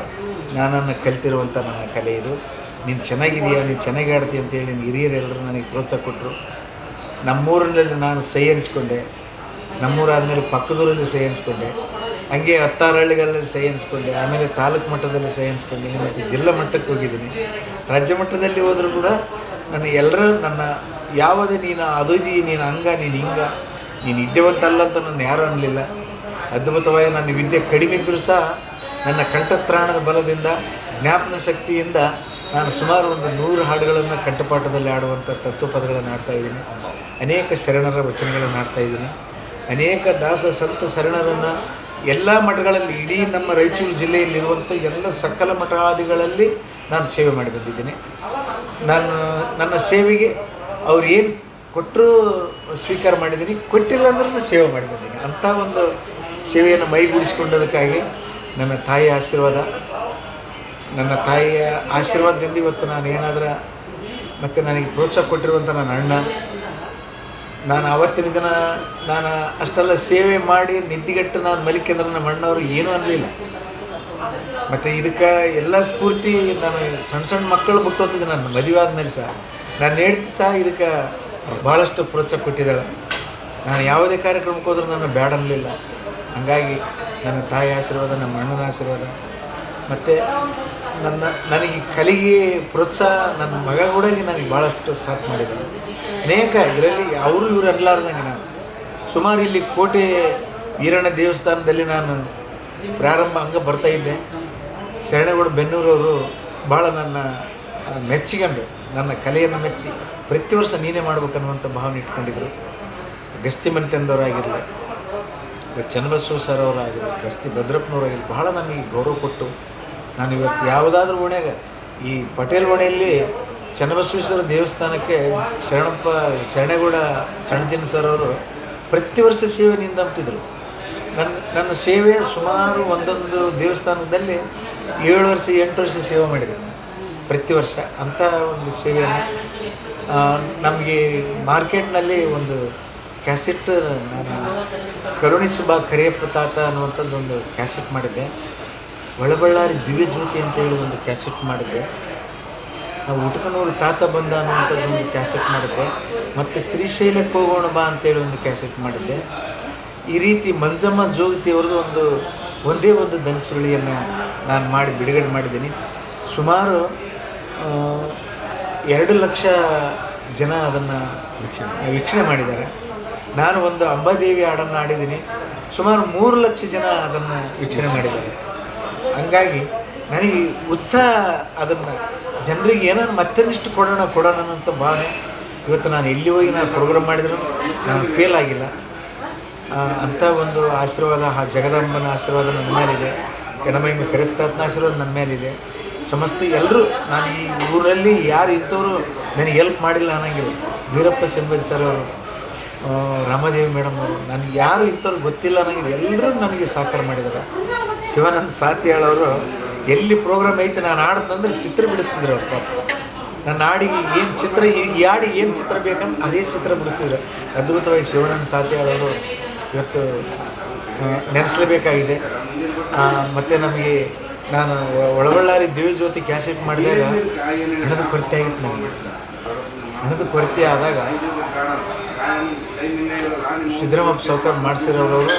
ನಾನನ್ನು ಕಲಿತಿರುವಂಥ ನನ್ನ ಕಲೆ ಇದು. ನೀನು ಚೆನ್ನಾಗಿದೆಯಾ ನೀನು ಚೆನ್ನಾಗಿ ಆಡ್ತೀಯ ಅಂತೇಳಿ ನಿನ್ನ ಹಿರಿಯರೆಲ್ಲರೂ ನನಗೆ ಪ್ರೋತ್ಸಾಹ ಕೊಟ್ಟರು. ನಮ್ಮೂರಿನಲ್ಲಿ ನಾನು ಸೈ ಎನಿಸ್ಕೊಂಡೆ ನಮ್ಮೂರಾದಮೇಲೆ ಪಕ್ಕದೂರಲ್ಲಿ ಸೈ ಎನಿಸ್ಕೊಂಡೆ ಹಂಗೆ ಹತ್ತಾರು ಹಳ್ಳಿಗಳಲ್ಲಿ ಸೈ ಆಮೇಲೆ ತಾಲೂಕು ಮಟ್ಟದಲ್ಲಿ ಸೈ ಎನಿಸ್ಕೊಂಡೆ ಮತ್ತು ಜಿಲ್ಲಾ ಮಟ್ಟಕ್ಕೆ ಹೋಗಿದ್ದೀನಿ. ರಾಜ್ಯ ಮಟ್ಟದಲ್ಲಿ ಹೋದರೂ ಕೂಡ ನನ್ನ ಎಲ್ಲರೂ ನನ್ನ ಯಾವುದೇ ನೀನು ಅದುಜಿ, ನೀನು ಹಂಗ, ನೀನು ಹಿಂಗ, ನೀನು ವಿದ್ಯಾವಂತ ಅಲ್ಲ ಅಂತ ನನ್ನ ಯಾರು ಅನ್ನಲಿಲ್ಲ ಅದ್ಭುತವಾಗಿ ನನ್ನ ವಿದ್ಯೆ ಕಡಿಮೆ ಇದ್ದರೂ ಸಹ ನನ್ನ ಕಂಠತ್ರಾಣದ ಬಲದಿಂದ, ಜ್ಞಾಪನ ಶಕ್ತಿಯಿಂದ ನಾನು ಸುಮಾರು ಒಂದು ನೂರು ಹಾಡುಗಳನ್ನು ಕಂಠಪಾಠದಲ್ಲಿ ಆಡುವಂಥ ತತ್ವಪದಗಳನ್ನು ಆಡ್ತಾ ಇದ್ದೀನಿ. ಅನೇಕ ಶರಣರ ವಚನಗಳನ್ನು ಆಡ್ತಾ ಇದ್ದೀನಿ. ಅನೇಕ ದಾಸ ಸಂತ ಶರಣರನ್ನು ಎಲ್ಲ ಮಠಗಳಲ್ಲಿ, ಇಡೀ ನಮ್ಮ ರಾಯಚೂರು ಜಿಲ್ಲೆಯಲ್ಲಿರುವಂಥ ಎಲ್ಲ ಸಕಲ ಮಠಾದಿಗಳಲ್ಲಿ ನಾನು ಸೇವೆ ಮಾಡಿ ಬಂದಿದ್ದೀನಿ. ನಾನು ನನ್ನ ಸೇವೆಗೆ ಅವ್ರು ಏನು ಕೊಟ್ಟರು ಸ್ವೀಕಾರ ಮಾಡಿದ್ದೀನಿ. ಕೊಟ್ಟಿಲ್ಲ ಅಂದ್ರೂ ಸೇವೆ ಮಾಡಿ ಅಂಥ ಒಂದು ಸೇವೆಯನ್ನು ಮೈಗೂಡಿಸ್ಕೊಂಡದಕ್ಕಾಗಿ ನನ್ನ ತಾಯಿ ಆಶೀರ್ವಾದ, ನನ್ನ ತಾಯಿಯ ಆಶೀರ್ವಾದದಿಂದ ಇವತ್ತು ನಾನು ಏನಾದರೂ ಮತ್ತು ನನಗೆ ಪ್ರೋತ್ಸಾಹ ಕೊಟ್ಟಿರುವಂಥ ನನ್ನ ಅಣ್ಣ, ನಾನು ಆವತ್ತಿನ ದಿನ ನಾನು ಅಷ್ಟೆಲ್ಲ ಸೇವೆ ಮಾಡಿ ನಿದ್ದೆಗೆಟ್ಟು ನಾನು ಮಲಿಕೆಂದ್ರೆ ನಮ್ಮ ಅಣ್ಣವರು ಏನೂ ಅನ್ನಲಿಲ್ಲ ಮತ್ತು ಇದಕ್ಕೆ ಎಲ್ಲ ಸ್ಫೂರ್ತಿ ನಾನು ಸಣ್ಣ ಸಣ್ಣ ಮಕ್ಕಳು ಬಿಟ್ಟೋತಿದ್ದೆ ನಾನು ಮದುವೆ ಆದಮೇಲೆ ಸಹ ನಾನು ಹೇಳ್ತಿ ಸಹ ಇದಕ್ಕೆ ಭಾಳಷ್ಟು ಪ್ರೋತ್ಸಾಹ ಕೊಟ್ಟಿದ್ದಾಳೆ. ನಾನು ಯಾವುದೇ ಕಾರ್ಯಕ್ರಮಕ್ಕೆ ಹೋದ್ರೂ ನಾನು ಬ್ಯಾಡ ಅನ್ನಲಿಲ್ಲ ಹಾಗಾಗಿ ನನ್ನ ತಾಯಿ ಆಶೀರ್ವಾದ, ನಮ್ಮ ಅಣ್ಣನ ಆಶೀರ್ವಾದ, ಮತ್ತು ನನ್ನ ನನಗೆ ಕಲಿಗೆ ಪ್ರೋತ್ಸಾಹ ನನ್ನ ಮಗ ಕೂಡ ನನಗೆ ಭಾಳಷ್ಟು ಸಾಥ್ ಮಾಡಿದ್ದಾರೆ ಅನೇಕ ಇದರಲ್ಲಿ ಅವರು ಇವರು ಅನ್ನಲಾರ್ದಂಗೆ ನಾನು. ಸುಮಾರು ಇಲ್ಲಿ ಕೋಟೆ ಈರಣ್ಣ ದೇವಸ್ಥಾನದಲ್ಲಿ ನಾನು ಪ್ರಾರಂಭ ಹಂಗೆ ಬರ್ತಾ ಇದ್ದೆ. ಶರಣಗೌಡ ಬೆನ್ನೂರವರು ಭಾಳ ನನ್ನ ಮೆಚ್ಚಿಗಂಡು ನನ್ನ ಕಲೆಯನ್ನು ಮೆಚ್ಚಿ ಪ್ರತಿ ವರ್ಷ ನೀನೇ ಮಾಡ್ಬೇಕನ್ನುವಂಥ ಭಾವನೆ ಇಟ್ಕೊಂಡಿದ್ರು. ಗಸ್ತಿ ಮಂತೆಂದವರಾಗಿರಲಿ ಚನ್ನಬಸವ ಸರ್ ಅವರಾಗಿರಲಿ, ಗಸ್ತಿ ಭದ್ರಪ್ಪನವರಾಗಿರಲಿ, ಬಹಳ ನನಗೆ ಗೌರವ ಕೊಟ್ಟು ನಾನು ಇವತ್ತು ಯಾವುದಾದ್ರೂ ಓಣ್ಯಾಗ ಈ ಪಟೇಲ್ ಓಣೆಯಲ್ಲಿ ಚನ್ನಬಸವೇಶ್ವರ ದೇವಸ್ಥಾನಕ್ಕೆ ಶರಣಪ್ಪ, ಶರಣೇಗೌಡ ಸಣ್ಣಜಿನ್ ಸರ್ ಅವರು ಪ್ರತಿ ವರ್ಷ ಸೇವೆ ನಿಂದಂತಿದ್ರು ನನ್ನ ನನ್ನ ಸೇವೆ ಸುಮಾರು ಒಂದೊಂದು ದೇವಸ್ಥಾನದಲ್ಲಿ ಏಳು ವರ್ಷ, ಎಂಟು ವರ್ಷ ಸೇವೆ ಮಾಡಿದ್ದೇನೆ ಪ್ರತಿ ವರ್ಷ ಅಂಥ ಒಂದು ಸೇವೆಯನ್ನು ನಮಗೆ ಮಾರ್ಕೆಟ್ನಲ್ಲಿ ಒಂದು ಕ್ಯಾಸೆಟ್, ನಾನು ಕರುಣಿಸುಬ ಕರಿಯಪ್ಪ ತಾತ ಅನ್ನುವಂಥದ್ದು ಒಂದು ಕ್ಯಾಸೆಟ್ ಮಾಡಿದ್ದೆ. ಒಳಬಳ್ಳಾರಿ ದಿವ್ಯ ಜ್ಯೋತಿ ಅಂತ ಹೇಳಿ ಒಂದು ಕ್ಯಾಸೆಟ್ ಮಾಡಿದ್ದೆ. ನಾವು ಉಟ್ಕನೂರು ತಾತ ಬಂದ ಅನ್ನುವಂಥದ್ದು ಒಂದು ಕ್ಯಾಸೆಟ್ ಮಾಡಿದ್ದೆ. ಮತ್ತು ಶ್ರೀಶೈಲಕ್ಕೆ ಹೋಗೋಣ ಬಾ ಅಂತೇಳಿ ಒಂದು ಕ್ಯಾಸೆಟ್ ಮಾಡಿದ್ದೆ. ಈ ರೀತಿ ಮಂಜಮ್ಮ ಜೋಗತಿಯವ್ರದ್ದು ಒಂದು ಒಂದೇ ಒಂದು ಧನಸುರುಳಿಯನ್ನು ನಾನು ಮಾಡಿ ಬಿಡುಗಡೆ ಮಾಡಿದ್ದೀನಿ. ಸುಮಾರು ಎರಡು ಲಕ್ಷ ಜನ ಅದನ್ನು ವೀಕ್ಷಣೆ ವೀಕ್ಷಣೆ ಮಾಡಿದ್ದಾರೆ. ನಾನು ಒಂದು ಅಂಬಾದೇವಿ ಹಾಡನ್ನು ಆಡಿದ್ದೀನಿ ಸುಮಾರು ಮೂರು ಲಕ್ಷ ಜನ ಅದನ್ನು ವೀಕ್ಷಣೆ ಮಾಡಿದ್ದಾರೆ. ಹಂಗಾಗಿ ನನಗೆ ಉತ್ಸಾಹ ಅದನ್ನು ಜನರಿಗೆ ಏನಾದ್ರು ಮತ್ತೊಂದಿಷ್ಟು ಕೊಡೋಣ ಕೊಡೋಣ ಅಂತ ಭಾವನೆ ಇವತ್ತು ನಾನು ಎಲ್ಲಿ ಹೋಗಿ ನಾನು ಪ್ರೋಗ್ರಾಮ್ ಮಾಡಿದ್ರು, ನಾನು ಫೇಲ್ ಆಗಿಲ್ಲ. ಅಂಥ ಒಂದು ಆಶೀರ್ವಾದ, ಆ ಜಗದಂಬನ ಆಶೀರ್ವಾದ ನನ್ನ ಮೇಲಿದೆ. ನಮ್ಮ ಕರೆಫ್ತಾತ್ನ ಆಶೀರ್ವಾದ ನನ್ನ ಮೇಲಿದೆ. ಸಮಸ್ತ ಎಲ್ಲರೂ ನಾನು ಈ ಊರಲ್ಲಿ ಯಾರು ಇದ್ದವರು ನನಗೆ ಹೆಲ್ಪ್ ಮಾಡಿಲ್ಲ ಅನ್ನೋಂಗಿಲ್ಲ. ವೀರಪ್ಪ ಸಿಂಬಜಿ ಸರ್ ಅವರು ರಾಮದೇವಿ ಮೇಡಮ್ ಅವರು, ನನಗೆ ಯಾರು ಇತ್ತವ್ರು ಗೊತ್ತಿಲ್ಲ ಅನ್ನೋಂಗಿಲ್ಲ. ಎಲ್ಲರೂ ನನಗೆ ಸಹಕಾರ ಮಾಡಿದ್ದಾರೆ. ಶಿವಾನಂದ ಸಾತ್ಯಾಳವರು ಎಲ್ಲಿ ಪ್ರೋಗ್ರಾಮ್ ಐತೆ, ನಾನು ಆಡ್ತಂದ್ರೆ ಚಿತ್ರ ಬಿಡಿಸ್ತಿದ್ರು ಅವ್ರ ಪಾಪ. ನನ್ನ ಹಾಡಿಗೆ ಏನು ಚಿತ್ರ, ಈ ಹಾಡಿಗೆ ಏನು ಚಿತ್ರ ಬೇಕಂತ ಅದೇ ಚಿತ್ರ ಬಿಡಿಸ್ತಿದ್ರು. ಅದ್ಭುತವಾಗಿ ಶಿವಾನಂದ ಸಾತ್ಯಾಳ್ ಅವರು ಇವತ್ತು ನೆನೆಸಲೇಬೇಕಾಗಿದೆ. ಮತ್ತು ನಮಗೆ ನಾನು ಒಳಬಳ್ಳಾರಿ ದಿವ್ಯ ಜ್ಯೋತಿ ಕ್ಯಾಸೆಟ್ ಮಾಡಿದಾಗ ಹಣದ ಕೊರತೆ ಆಗಿತ್ತು ನಮಗೆ. ಹಣದ ಕೊರತೆ ಆದಾಗ ಸಿದ್ದರಾಮಪ್ಪ ಸೌಕರ್ ಮಾಡಿಸಿರೋರವರು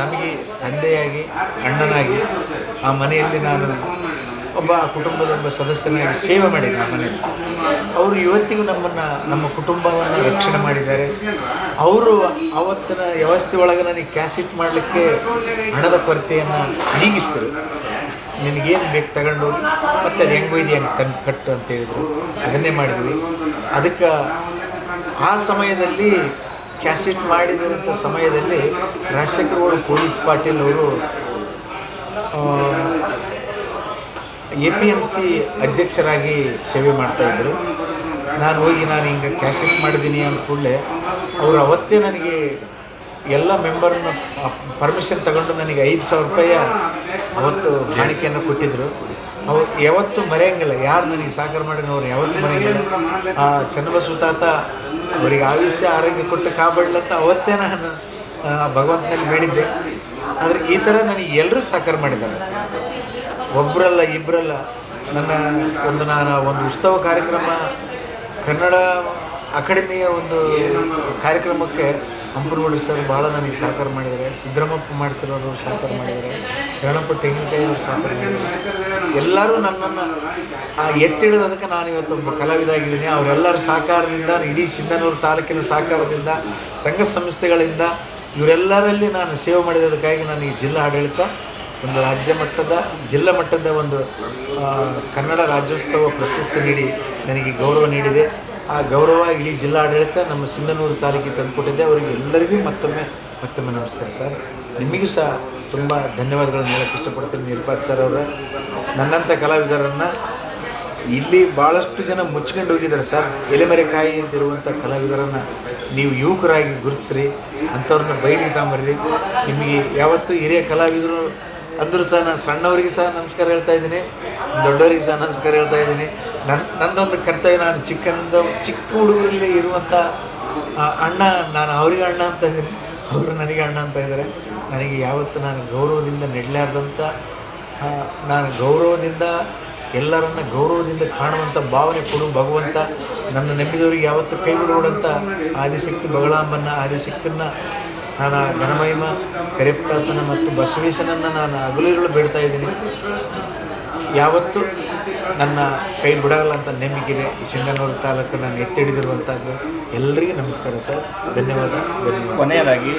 ನಮಗೆ ತಂದೆಯಾಗಿ, ಅಣ್ಣನಾಗಿ ಆ ಮನೆಯಲ್ಲಿ ನಾನು ಒಬ್ಬ ಕುಟುಂಬದ ಒಬ್ಬ ಸೇವೆ ಮಾಡಿದ್ರು ಮನೆಯಲ್ಲಿ ಅವರು ಇವತ್ತಿಗೂ ನಮ್ಮನ್ನು, ನಮ್ಮ ಕುಟುಂಬವನ್ನು ರಕ್ಷಣೆ ಮಾಡಿದ್ದಾರೆ. ಅವರು ಅವತ್ತಿನ ವ್ಯವಸ್ಥೆ ಒಳಗೆ ನನಗೆ ಕ್ಯಾಸೆಟ್ ಮಾಡಲಿಕ್ಕೆ ಹಣದ ಕೊರತೆಯನ್ನು ನೀಗಿಸಿದರು. ನಿನಗೇನು ಬೇಕು ತಗೊಂಡು, ಮತ್ತೆ ಅದು ಹೆಂಗೆ ಇದೆಯಾ ಹೆಂಗೆ ತಂದು ಕಟ್ಟು ಅಂತ ಹೇಳಿದರು. ಅದನ್ನೇ ಮಾಡಿದ್ವಿ. ಅದಕ್ಕೆ ಆ ಸಮಯದಲ್ಲಿ ಕ್ಯಾಸೆಟ್ ಮಾಡಿದಂಥ ಸಮಯದಲ್ಲಿ ರಾಜಶೇಖರಗೌಡ ಪೊಲೀಸ್ ಪಾಟೀಲ್ ಅವರು ಎ ಪಿ ಎಂ ಸಿ ಅಧ್ಯಕ್ಷರಾಗಿ ಸೇವೆ ಮಾಡ್ತಾಯಿದ್ರು ನಾನು ಹೋಗಿ ನಾನು ಹಿಂಗೆ ಕ್ಯಾಸೆಟ್ ಮಾಡಿದ್ದೀನಿ ಅಂದ ಕೂಡಲೇ ಅವರು ಅವತ್ತೇ ನನಗೆ ಎಲ್ಲ ಮೆಂಬರ್ನ ಪರ್ಮಿಷನ್ ತಗೊಂಡು ನನಗೆ ಐದು ಸಾವಿರ ರೂಪಾಯಿಯ ಅವತ್ತು ಕಾಣಿಕೆಯನ್ನು ಕೊಟ್ಟಿದ್ದರು ಅವ್ರು ಯಾವತ್ತೂ ಮರೆಯಂಗಿಲ್ಲ. ಯಾರು ನನಗೆ ಸಹಕಾರ ಮಾಡಿದ್ರು ಅವ್ರು ಯಾವತ್ತೂ ಮರೆಯಂಗಿಲ್ಲ. ಆ ಚನ್ನಬಸವ ತಾತ ಅವರಿಗೆ ಆಯುಷ್ಯ, ಆರೋಗ್ಯ ಕೊಟ್ಟು ಕಾಪಾಡಲಂತ ಅವತ್ತೇ ನಾನು ಭಗವಂತನಲ್ಲಿ ಬೇಡಿದ್ದೆ. ಆದರೆ ಈ ಥರ ನನಗೆ ಎಲ್ಲರೂ ಸಹಕಾರ ಮಾಡಿದ್ದಾರೆ. ಒಬ್ಬರಲ್ಲ ಇಬ್ಬರಲ್ಲ ನನ್ನ ಒಂದು ನಾನು ಒಂದು ಉತ್ಸವ ಕಾರ್ಯಕ್ರಮ, ಕನ್ನಡ ಅಕಾಡೆಮಿಯ ಒಂದು ಕಾರ್ಯಕ್ರಮಕ್ಕೆ ಹಂಪನಗೌಡ್ರು ಸರ್ ಭಾಳ ನನಗೆ ಸಹಕಾರ ಮಾಡಿದ್ದಾರೆ. ಸಿದ್ದರಾಮಪ್ಪ ಮಾಡಿಸಿರೋರು ಸಹಕಾರ ಮಾಡಿದ್ದಾರೆ. ಶರಣಪ್ಪ ತೆಂಗಿನಕಾಯಿ ಅವರು ಸಹಕಾರ ಮಾಡಿದ್ದಾರೆ. ಎಲ್ಲರೂ ನನ್ನನ್ನು ಆ ಎತ್ತಿಡೋದಕ್ಕೆ ನಾನು ಇವತ್ತು ಒಬ್ಬ ಕಲಾವಿದಾಗಿದ್ದೀನಿ. ಅವರೆಲ್ಲರ ಸಹಕಾರದಿಂದ, ಇಡೀ ಸಿಂಧನೂರು ತಾಲೂಕಿನ ಸಹಕಾರದಿಂದ, ಸಂಘ ಸಂಸ್ಥೆಗಳಿಂದ ಇವರೆಲ್ಲರಲ್ಲಿ ನಾನು ಸೇವೆ ಮಾಡಿದದಕ್ಕಾಗಿ ನಾನು ಈ ಜಿಲ್ಲಾ ಆಡಳಿತ ಒಂದು ರಾಜ್ಯ ಮಟ್ಟದ, ಜಿಲ್ಲಾ ಮಟ್ಟದ ಒಂದು ಕನ್ನಡ ರಾಜ್ಯೋತ್ಸವ ಪ್ರಶಸ್ತಿ ನೀಡಿ ನನಗೆ ಗೌರವ ನೀಡಿದೆ. ಆ ಗೌರವ ಇಡೀ ಜಿಲ್ಲಾಡಳಿತ ನಮ್ಮ ಸಿಂಧನೂರು ತಾಲೂಕಿಗೆ ತಂದುಕೊಟ್ಟಿದ್ದೆ ಅವರಿಗೆ ಎಲ್ಲರಿಗೂ ಮತ್ತೊಮ್ಮೆ ಮತ್ತೊಮ್ಮೆ ನಮಸ್ಕಾರ ಸರ್. ನಿಮಗೂ ಸಹ ತುಂಬ ಧನ್ಯವಾದಗಳನ್ನು ಹೇಳಕ್ಕೆ ಇಷ್ಟಪಡ್ತೀನಿ ನಿರ್ಪಾತ್ ಸರ್ ಅವರ. ನನ್ನಂಥ ಕಲಾವಿದರನ್ನು ಇಲ್ಲಿ ಭಾಳಷ್ಟು ಜನ ಮುಚ್ಕೊಂಡು ಹೋಗಿದ್ದಾರೆ ಸರ್. ಎಲೆಮರೆಕಾಯಿ ಅಂತಿರುವಂಥ ಕಲಾವಿದರನ್ನು ನೀವು ಯುವಕರಾಗಿ ಗುರುತಿಸ್ರಿ, ಅಂಥವ್ರನ್ನ ಬೈಲಿ ತಾಂಬರ್ರಿ. ನಿಮಗೆ ಯಾವತ್ತೂ ಹಿರಿಯ ಕಲಾವಿದರು ಅಂದರೂ ಸಹ ನಾನು ಸಣ್ಣವರಿಗೆ ಸಹ ನಮಸ್ಕಾರ ಹೇಳ್ತಾ ಇದ್ದೀನಿ. ದೊಡ್ಡವರಿಗೆ ಸಹ ನಮಸ್ಕಾರ ಹೇಳ್ತಾ ಇದ್ದೀನಿ. ನನ್ನ ನನ್ನದೊಂದು ಕರ್ತವ್ಯ ನಾನು ಚಿಕ್ಕಂದ, ಚಿಕ್ಕ ಹುಡುಗರಲ್ಲಿ ಇರುವಂಥ ಅಣ್ಣ, ನಾನು ಅವರಿಗೆ ಅಣ್ಣ ಅಂತ ಇದ್ದೀನಿ. ಅವರು ನನಗೆ ಅಣ್ಣ ಅಂತ ಇದ್ದಾರೆ. ನನಗೆ ಯಾವತ್ತು ನಾನು ಗೌರವದಿಂದ ನೆಡಲಾರ್ದಂಥ ನಾನು ಗೌರವದಿಂದ ಎಲ್ಲರನ್ನ ಗೌರವದಿಂದ ಕಾಣುವಂಥ ಭಾವನೆ ಕೊಡು ಭಗವಂತ. ನನ್ನ ನಂಬಿದವರಿಗೆ ಯಾವತ್ತೂ ಕೈ ಬಿಡುವಂಥ ಆದಿಶಕ್ತಿ ಬಗಳಾಂಬನ್ನ ಆದಿಶಕ್ತಿನ ನಾನು ಆ ಘನಮಹಿಮ ಕರಿಪ್ತಾತನ ಮತ್ತು ಬಸವೇಶನನ್ನು ನಾನು ಅಗಲಿರುಳು ಬಿಡ್ತಾ ಇದ್ದೀನಿ. ಯಾವತ್ತೂ ನನ್ನ ಕೈ ಬಿಡಲ್ಲ ಅಂತ ಈ ಸಿಂಗನೂರು ತಾಲೂಕು ನಾನು ಎತ್ತಿಡಿದಿರುವಂಥದ್ದು ಎಲ್ಲರಿಗೂ ನಮಸ್ಕಾರ ಸರ್. ಧನ್ಯವಾದ. ಧನ್ಯವಾದ. ಕೊನೆಯದಾಗಿ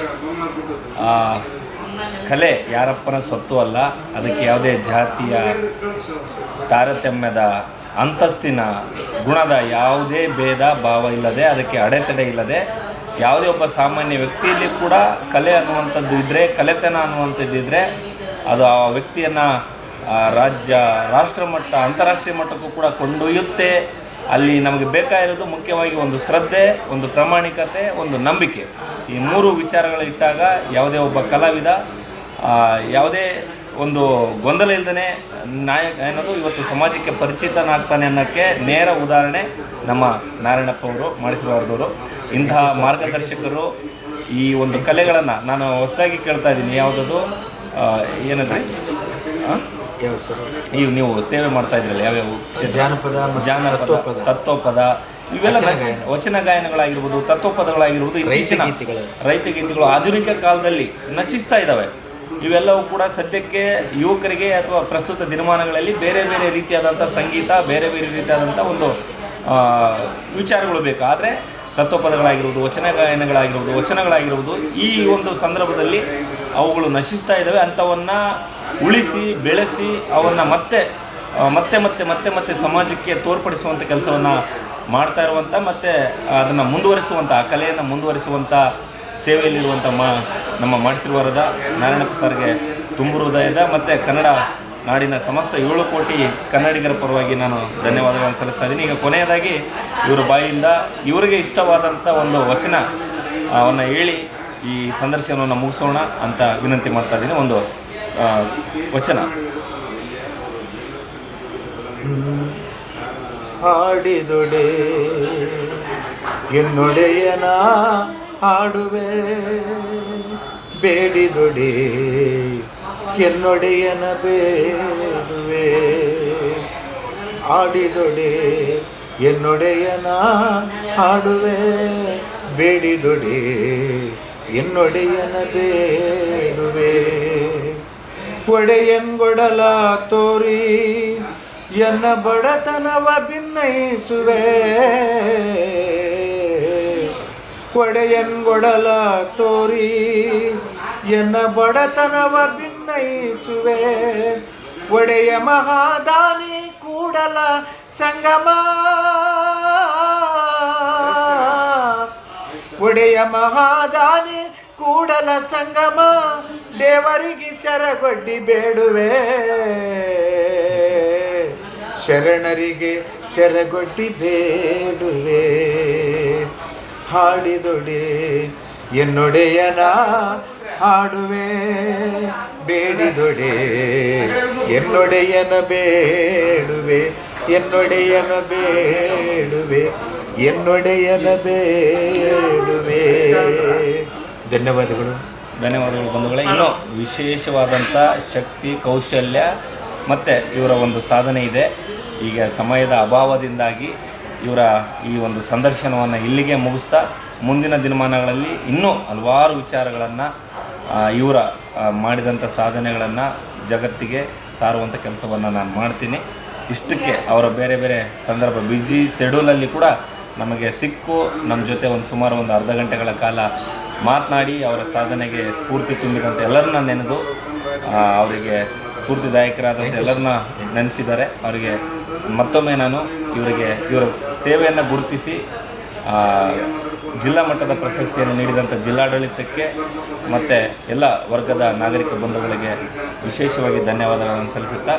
ಕಲೆ ಯಾರಪ್ಪನ ಸ್ವತ್ತು ಅಲ್ಲ, ಅದಕ್ಕೆ ಯಾವುದೇ ಜಾತಿಯ ತಾರತಮ್ಯದ ಅಂತಸ್ತಿನ ಗುಣದ ಯಾವುದೇ ಭೇದ ಭಾವ ಇಲ್ಲದೆ, ಅದಕ್ಕೆ ಅಡೆತಡೆ ಇಲ್ಲದೆ ಯಾವುದೇ ಒಬ್ಬ ಸಾಮಾನ್ಯ ವ್ಯಕ್ತಿಯಲ್ಲಿ ಕೂಡ ಕಲೆ ಅನ್ನುವಂಥದ್ದು ಇದ್ದರೆ ಕಲೆತನ ಅನ್ನುವಂಥದ್ದು ಇದ್ದರೆ ಅದು ಆ ವ್ಯಕ್ತಿಯನ್ನು ರಾಜ್ಯ, ರಾಷ್ಟ್ರ ಮಟ್ಟ, ಅಂತಾರಾಷ್ಟ್ರೀಯ ಮಟ್ಟಕ್ಕೂ ಕೂಡ ಕೊಂಡೊಯ್ಯುತ್ತೆ. ಅಲ್ಲಿ ನಮಗೆ ಬೇಕಾಗಿರೋದು ಮುಖ್ಯವಾಗಿ ಒಂದು ಶ್ರದ್ಧೆ, ಒಂದು ಪ್ರಾಮಾಣಿಕತೆ, ಒಂದು ನಂಬಿಕೆ. ಈ ಮೂರು ವಿಚಾರಗಳು ಇಟ್ಟಾಗ ಯಾವುದೇ ಒಬ್ಬ ಕಲಾವಿದ ಯಾವುದೇ ಒಂದು ಗೊಂದಲ ಇಲ್ಲದೇ ನಾಯಕ ಅನ್ನೋದು ಇವತ್ತು ಸಮಾಜಕ್ಕೆ ಪರಿಚಿತನಾಗ್ತಾನೆ ಅನ್ನೋಕ್ಕೆ ನೇರ ಉದಾಹರಣೆ ನಮ್ಮ ನಾರಾಯಣಪ್ಪ ಅವರು ಮಾಡಿಸಿರುವವರು ಇಂತಹ ಮಾರ್ಗದರ್ಶಕರು ಈ ಒಂದು ಕಲೆಗಳನ್ನು ನಾನು ಹೊಸದಾಗಿ ಕೇಳ್ತಾ ಇದ್ದೀನಿ. ಯಾವುದದು? ಏನಂದ್ರೆ? ಈಗ ನೀವು ಸೇವೆ ಮಾಡ್ತಾ ಇದ್ರಲ್ಲ ಯಾವ್ಯಾವ ಜಾನಪದ ಜಾನಪದ ತತ್ವಪದ. ಇವೆಲ್ಲ ವಚನ ಗಾಯನಗಳಾಗಿರ್ಬೋದು ತತ್ವಪದಗಳಾಗಿರ್ಬೋದು ಇತ್ತೀಚಿನ. ರೈತ ಗೀತೆಗಳು ಆಧುನಿಕ ಕಾಲದಲ್ಲಿ ನಶಿಸ್ತಾ ಇದ್ದಾವೆ ಇವೆಲ್ಲವೂ ಕೂಡ ಸದ್ಯಕ್ಕೆ ಯುವಕರಿಗೆ ಅಥವಾ ಪ್ರಸ್ತುತ ದಿನಮಾನಗಳಲ್ಲಿ ಬೇರೆ ಬೇರೆ ರೀತಿಯಾದಂಥ ಸಂಗೀತ ಬೇರೆ ಬೇರೆ ರೀತಿಯಾದಂಥ ಒಂದು ಆ, ವಿಚಾರಗಳು ಬೇಕು. ಆದರೆ ತತ್ವಪದಗಳಾಗಿರ್ಬೋದು ವಚನ ಗಾಯನಗಳಾಗಿರ್ಬೋದು ವಚನಗಳಾಗಿರ್ಬೋದು ಈ ಒಂದು ಸಂದರ್ಭದಲ್ಲಿ ಅವುಗಳು ನಶಿಸ್ತಾ ಇದ್ದಾವೆ. ಅಂಥವನ್ನು ಉಳಿಸಿ, ಬೆಳೆಸಿ, ಅವನ್ನು ಮತ್ತೆ ಮತ್ತೆ ಮತ್ತೆ ಮತ್ತೆ ಮತ್ತೆ ಸಮಾಜಕ್ಕೆ ತೋರ್ಪಡಿಸುವಂಥ ಕೆಲಸವನ್ನು ಮಾಡ್ತಾ ಇರುವಂಥ ಮತ್ತು ಅದನ್ನು ಮುಂದುವರಿಸುವಂಥ ಆ ಕಲೆಯನ್ನು ಮುಂದುವರಿಸುವಂಥ ಸೇವೆಯಲ್ಲಿರುವಂಥ ಮಾ, ನಮ್ಮ ಮಾಡಿಸಿರುವರದ ನಾರಾಯಣಪ್ಪ ಸರ್ಗೆ ತುಂಬು ಹೃದಯದ ಮತ್ತು ಕನ್ನಡ ನಾಡಿನ ಸಮಸ್ತ ಏಳು ಕೋಟಿ ಕನ್ನಡಿಗರ ಪರವಾಗಿ ನಾನು ಧನ್ಯವಾದಗಳನ್ನು ಸಲ್ಲಿಸ್ತಾ ಇದ್ದೀನಿ. ಈಗ ಕೊನೆಯದಾಗಿ ಇವರ ಬಾಯಿಯಿಂದ ಇವರಿಗೆ ಇಷ್ಟವಾದಂಥ ಒಂದು ವಚನ ಅವನ್ನು ಹೇಳಿ ಈ ಸಂದರ್ಶನವನ್ನು ಮುಗಿಸೋಣ ಅಂತ ವಿನಂತಿ ಮಾಡ್ತಾ ಇದ್ದೀನಿ. ಒಂದು ವಚನ. ಎನ್ನೊಡೆಯನ ಹಾಡುವೆ, ಬೇಡಿದೊಡೆ ಎನ್ನೊಡೆಯನ ಬೇಡುವೆ ಆಡಿದೊಡೆ ಎನ್ನೊಡೆಯನ ಹಾಡುವೆ. ಬೇಡಿದೊಡೆ ಎನ್ನೊಡೆಯನ ತೋರಿ, ಎನ್ನ ಬಡತನವ ಭಿನ್ನಯಿಸುವೆ ಒಡೆಯನ್ಗೊಡಲ ತೋರಿ, ಎನ್ನ ಬಡತನವ ಭಿನ್ನಯಿಸುವೆ ಒಡೆಯ ಮಹಾದಾನಿ ಕೂಡಲ ಸಂಗಮ. ಒಡೆಯ ಮಹಾದಾನಿ ಕೂಡಲ ಸಂಗಮ. ದೇವರಿಗೆ ಸೆರಗೊಡ್ಡಿ ಬೇಡುವೆ. ಶರಣರಿಗೆ ಸೆರಗೊಡ್ಡಿ ಬೇಡುವೆ. ಹಾಡಿದೊಡೆ ಎನ್ನೊಡೆಯನ ಹಾಡುವೆ, ಬೇಡಿದೊಡೆ. ಎನ್ನೊಡೆಯನ ಬೇಡುವೆ ಎನ್ನೊಡೆಯನ ಬೇಡುವೆ ಎನ್ನೊಡೆಯನ ಬೇಡುವೆ. ಧನ್ಯವಾದಗಳು. ಧನ್ಯವಾದಗಳು ಬಂಧುಗಳೇ. ಇನ್ನೂ ವಿಶೇಷವಾದಂಥ ಶಕ್ತಿ, ಕೌಶಲ್ಯ ಮತ್ತು ಇವರ ಒಂದು ಸಾಧನೆ ಇದೆ. ಈಗ ಸಮಯದ ಅಭಾವದಿಂದಾಗಿ ಇವರ ಈ ಒಂದು ಸಂದರ್ಶನವನ್ನು ಇಲ್ಲಿಗೆ ಮುಗಿಸ್ತಾ ಮುಂದಿನ ದಿನಮಾನಗಳಲ್ಲಿ ಇನ್ನೂ ಹಲವಾರು ವಿಚಾರಗಳನ್ನು ಇವರ ಮಾಡಿದಂಥ ಸಾಧನೆಗಳನ್ನು ಜಗತ್ತಿಗೆ ಸಾರುವಂಥ ಕೆಲಸವನ್ನು ನಾನು ಮಾಡ್ತೀನಿ. ಇಷ್ಟಕ್ಕೆ ಅವರ ಬೇರೆ ಬೇರೆ ಸಂದರ್ಭ ಬ್ಯುಸಿ ಶೆಡ್ಯೂಲಲ್ಲಿ ಕೂಡ ನಮಗೆ ಸಿಕ್ಕು. ನಮ್ಮ ಜೊತೆ ಒಂದು ಸುಮಾರು ಒಂದು ಅರ್ಧ ಗಂಟೆಗಳ ಕಾಲ ಮಾತನಾಡಿ, ಅವರ ಸಾಧನೆಗೆ ಸ್ಫೂರ್ತಿ ತುಂಬಿದಂಥ ಎಲ್ಲರನ್ನ ನೆನೆದು ಅವರಿಗೆ ಸ್ಫೂರ್ತಿದಾಯಕರಾದಂಥ ಎಲ್ಲರನ್ನ ನೆನೆಸಿದ್ದಾರೆ ಅವರಿಗೆ ಮತ್ತೊಮ್ಮೆ ನಾನು ಇವರಿಗೆ, ಇವರ ಸೇವೆಯನ್ನು ಗುರುತಿಸಿ ಜಿಲ್ಲಾ ಮಟ್ಟದ ಪ್ರಶಸ್ತಿಯನ್ನು ನೀಡಿದಂಥ ಜಿಲ್ಲಾಡಳಿತಕ್ಕೆ ಮತ್ತು ಎಲ್ಲ ವರ್ಗದ ನಾಗರಿಕ ಬಂಧುಗಳಿಗೆ ವಿಶೇಷವಾಗಿ ಧನ್ಯವಾದಗಳನ್ನು ಸಲ್ಲಿಸುತ್ತಾ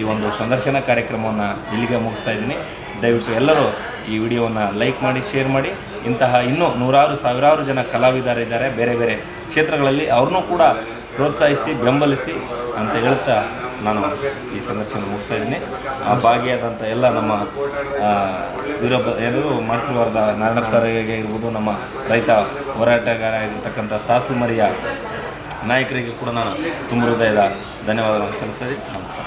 ಈ ಒಂದು ಸಂದರ್ಶನ ಕಾರ್ಯಕ್ರಮವನ್ನು ಇಲ್ಲಿಗೆ ಮುಗಿಸ್ತಾ ಇದ್ದೀನಿ. ದಯವಿಟ್ಟು ಎಲ್ಲರೂ ಈ ವಿಡಿಯೋವನ್ನು ಲೈಕ್ ಮಾಡಿ, ಶೇರ್ ಮಾಡಿ. ಇಂತಹ ಇನ್ನೂ ನೂರಾರು, ಸಾವಿರಾರು ಜನ ಕಲಾವಿದರಿದ್ದಾರೆ. ಬೇರೆ ಬೇರೆ ಕ್ಷೇತ್ರಗಳಲ್ಲಿ ಅವ್ರನ್ನೂ ಕೂಡ ಪ್ರೋತ್ಸಾಹಿಸಿ, ಬೆಂಬಲಿಸಿ ಅಂತ ಹೇಳ್ತಾ ನಾನು ಈ ಸಂದರ್ಶನ ಮುಗಿಸ್ತಾ ಇದ್ದೀನಿ. ಆ ಭಾಗಿಯಾದಂಥ ಎಲ್ಲ ನಮ್ಮ ವೀರಭ ಎಲ್ಲರೂ ಮಾಡಿಸಿರುವಾರದ ನಾರಾಯಣ ಸಾರಿಗೆ ಇರ್ಬೋದು, ನಮ್ಮ ರೈತ ಹೋರಾಟಗಾರ ಆಗಿರ್ತಕ್ಕಂಥ ಸಾಸು ಮರಿಯ ನಾಯಕರಿಗೆ ಕೂಡ ನಾನು ತುಂಬ ಹೃದಯದ ಧನ್ಯವಾದಗಳನ್ನು ಸಲ್ಲಿಸ್ತಾ ನಮಸ್ಕಾರ.